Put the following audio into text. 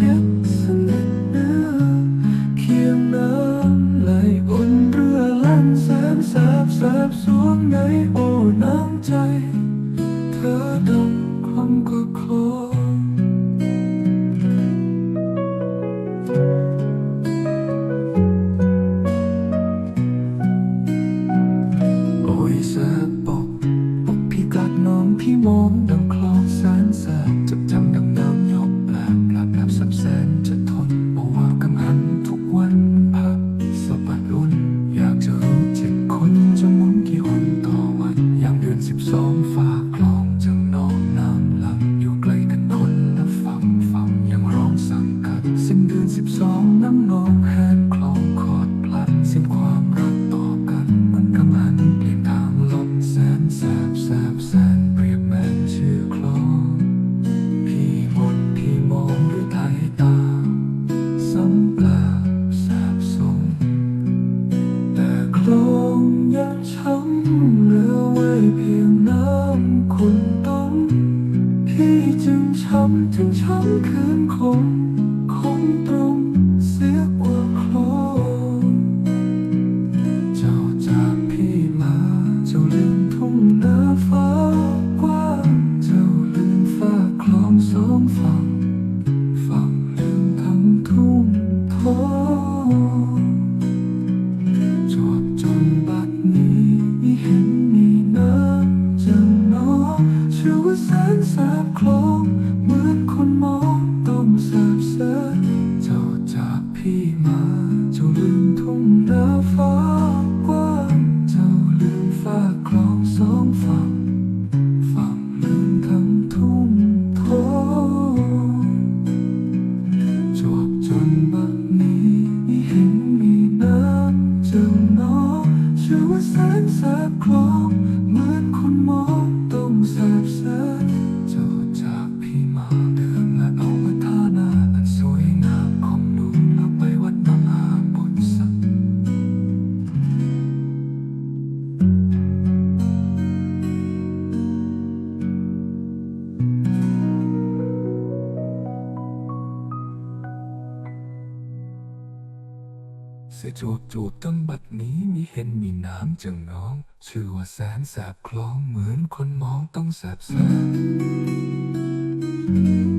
จ็ทียงน้ำไหลบนเรือลั่นแสนแสบแสบสวงในอ้น้ำใจ เธอดังคำก็คล 长日未平。 หนอชื่อว่าแสนแสบคลองเหมือนคุมอต้งแสบแสบ เสีจูบจูบตั้งบัดนี้มีเห็นมีน้ำจังน้อง ชื่อว่าแสนแสบคล้องเหมือนคนมองต้องแสบแสบ